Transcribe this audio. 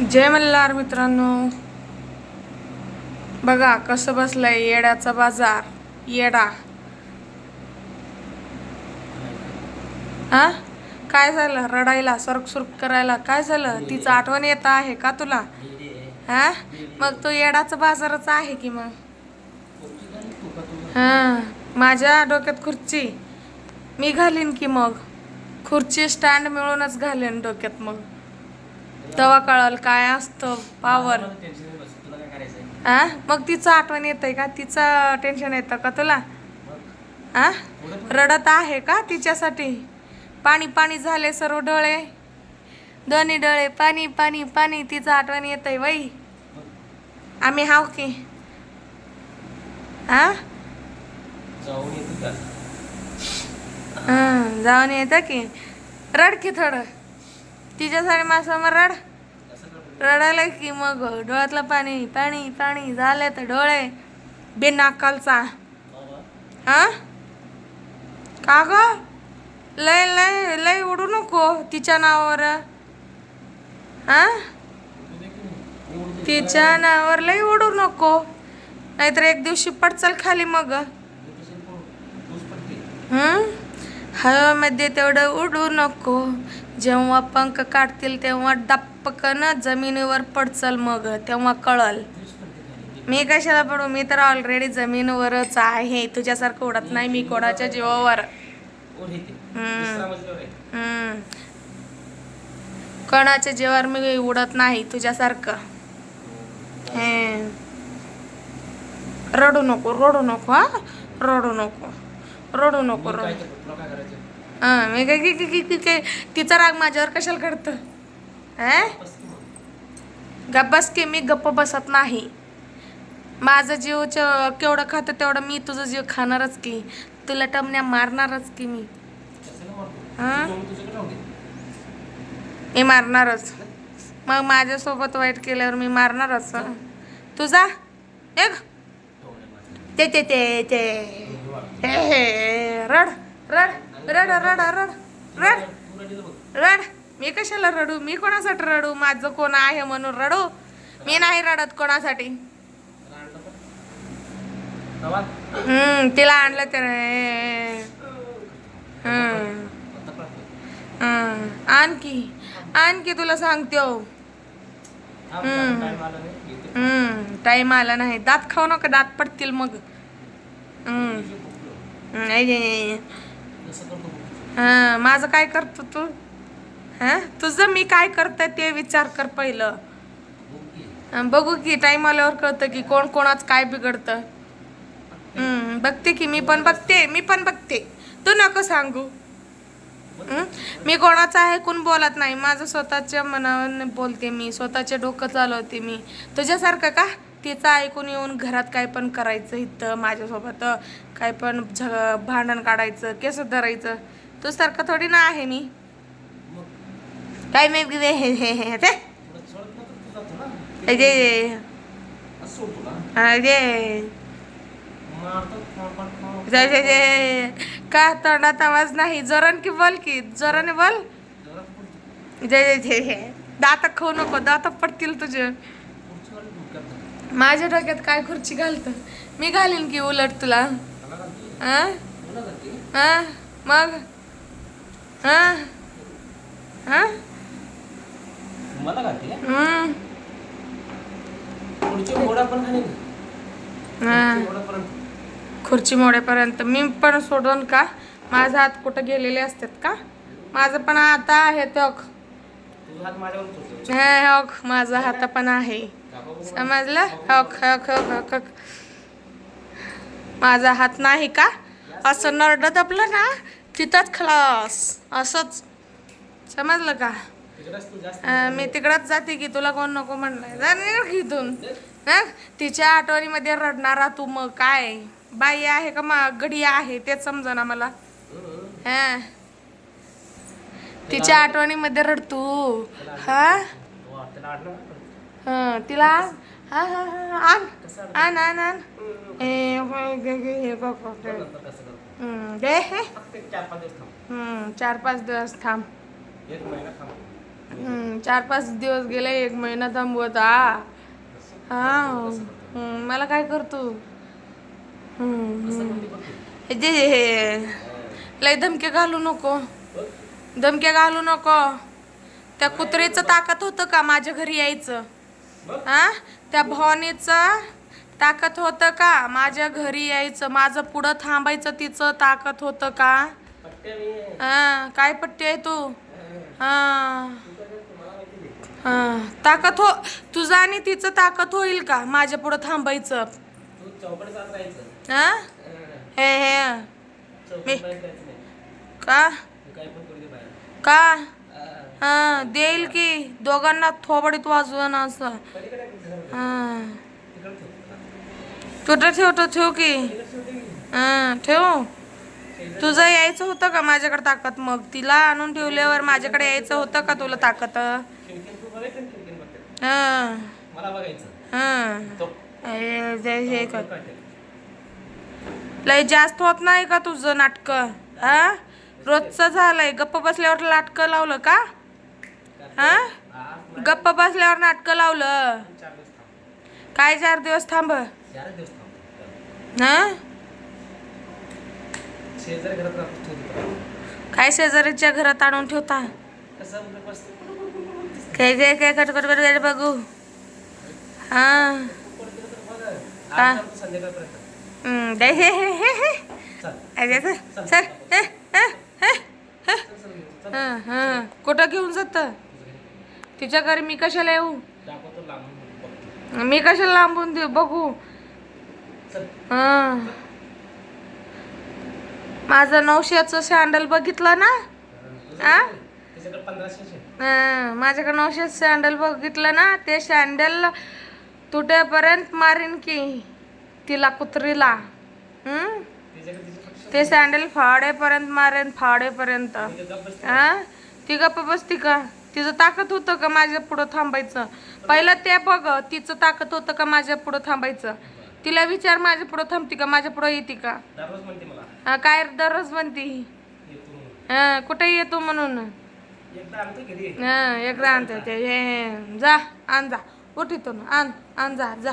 जय मल्हार मित्रांनो. बघा कसं बसलंय येड्याचा बाजार. येडा. हा? काय झालं? रडायला सरक सुरक करायला काय झालं? तिचं आठवण येत आहे का तुला? हा? मग तो येडाचा बाजारच आहे की मग? हा. माझ्या डोक्यात खुर्ची. मी घालीन की मग? खुर्ची स्टँड मिळूनच घालेन डोक्यात मग. तेव्हा कळल काय असतं पावर हा मग तिचं आठवण येतंय का? तिचं टेन्शन येतं का तुला? हा रडत आहे का तिच्यासाठी? पाणी पाणी झाले सर्व डोळे. दोन्ही डोळे पाणी पाणी पाणी. तिचं आठवण येतंय बाई आम्ही हाव की. हा जाऊन येतो का? हं, जाऊन येतं की. रड की थोडं. तिच्यासाठी माझ्यासमोर रड. असं रडायला की मग डोळ्यातलं पाणी पाणी पाणी झाले तर डोळे. बिनाकालचा. बाबा हा? का ग? लय लय लय उडू नको तिच्या नावावर. हा? तिच्या नावावर लय उडू नको. नाहीतर एक दिवशी पडचल खाली मग. मी हं? हवेमध्ये तेवढं उडू नको. जेव्हा पंख काढतील तेव्हा डप्पकन जमिनीवर पडचल मग तेव्हा कळल. मी कशाला पडू? मी तर ऑलरेडी जमिनीवरच आहे. तुझ्यासारखं उडत नाही मी कोणाच्या जीवावर. कणाच्या कोणाच्या जीवावर मी उडत नाही तुझ्यासारखं. हे. रडू नको रडू नको हा. रडू नको रडू नको रडू. हा मी काय की- तिचा राग माझ्यावर कशाला करतं हा? बस की मी गप्प बसत नाही. माझं जीव केवढं खातं तेवढं मी तुझं जीव खाणारच की. तुला टमण्या मारणारच की मी? हा? मी मारणारच. मग माझ्यासोबत वाईट केल्यावर मी मारणारच. तुझा एक. ते ते ते ते. हे हे. रड. रड. रड रड रड. रड. रड. मी कशाला रडू? मी कोणासाठी रडू? माझं कोण आहे म्हणून रडू? मी नाही रडत कोणासाठी. हम्म तिला आणलं तर हम्म. आणखी आणखी तुला सांगते हो आला नाही, हम्म टाईम आला नाही. दात खाऊ नका दात पडतील मग. हम्म. हा माझं काय करतो तू? हा? तुझं मी काय करते ते विचार कर पहिलं. बघू की. टाईम आल्यावर कळतं की कोण कोणाच काय बिघडतं. हम्म, बघते की मी पण बघते मी पण बघते. तू नको सांगू? मी कोणाचं ऐकून बोलत नाही. माझं स्वतःच्या मनावर बोलते मी. स्वतःचे डोकं चालवते मी. तुझ्यासारखं का? तिचं ऐकून येऊन घरात काय पण करायचं इथं माझ्यासोबत काय पण झ भांडण काढायचं केस धरायचं तुझ्यासारखं थोडी ना आहे मी. काय मी हे हे हे ते. थोडं जे तर ना. अजे अजे का तोंडात आवाज नाही? जोरान की बोल की? जोराने बोल. जय जय जय दात खाऊ नको दात पडतील तुझे. माझ्या डोक्यात काय खुर्ची घालतं? मी घालीन की उलट तुला. हा. हा मग? हा हा हा. खुर्ची मोडेपर्यंत. मी पण सोडून का? माझा हात कुठं गेलेले असतात का? माझं पण आता आहे तो तुझा हात माझ्यावर उचलतो. हे हक. माझा हात पण आहे. समजलं? हक हक हक हक माझा हात नाही का? असं नरड दबलं ना तिथंच खलास. असंच. समजलं का? मी तिकडंच जाते की तुला कोण नको म्हणलंय. जा इथून. हां तिच्या आठवणीमध्ये रडणारा तू मग काय? बाई आहे का मा गडी आहे? तेच समजा ना मला. हम्म. हा तिच्या आठवणीमध्ये रडतू हा? तिला? हा हा हा आण. कसं आण आण. आण हे बघ, बघ, हे. चार पाच दिवस थांब. चार पाच दिवस गेले एक महिना थांबवत हा हा मला काय करतो तू. हे जे हे लय धमके घालू नको. धमक्या धमके घालू नको. त्या कुत्रेचं ताकद होतं का माझ्या घरी यायचं? हा? त्या भवानीचं ताकद होतं का? माझ्या घरी यायचं माझं पुढं थांबायचं तिचं ताकद होतं का. हा काय पट्टी आहे तू? हा. हा. हा ताकद हो तुझं आणि तिचं ताकद होईल का? माझ्या पुढं थांबायचं. हा? हा. मी- का? का? हा. देईल की. दोघांना थोबडीत वाजवून असं. पलीकडे हा. कुठं ठेवतो ठेव की. तिकडे हा ठेव. तुझं यायचं होतं का माझ्याकडे ताकद मग? तिला आणून ठेवल्यावर माझ्याकडे यायचं होतं का तुला ताकद? हां हे कर. लय जास्त होत नाही का तुझं नाटक? हा? रोजचं झालंय. गप्प बसल्यावर लाटकं लावलं का? हा गप्प बसल्यावर नाटक लावलं. काय चार दिवस थांब. हा. काय शेजारीच्या घरात आणून ठेवता. काय काय काय कट कट बघू हा. हा. हे हे हे हे हे, हे, हे, हे. हा, हा. कुठं घेऊन जात तिच्या घरी मी कशाला येऊ? मी कशाला लांबून देऊ बघू. हा. माझं नऊशेचं सँडल बघितलं ना? आ? माझ्याकडे नऊशे सँडल बघितलं ना? ते सँडल तुटेपर्यंत मारीन की तिला कुत्रीला. ते सँडल फाडेपर्यंत मारेन फाडेपर्यंत. ती गप्प बसते. हा? ती गप्प बसती का? तिचं ताकद होतं का माझ्या पुढं थांबायचं? पहिलं ते बघ तिचं ताकद होतं का माझ्या पुढं थांबायचं? तिला विचार माझ्या पुढं थांबती का? माझ्या पुढं येते का? हा, काय दररोज म्हणती? येतो. हा कुठे येतो म्हणून? एकदा आणतो घरी हा एकदा आणते. ते जा आण जा. उठ इथून. आण आण जा जा.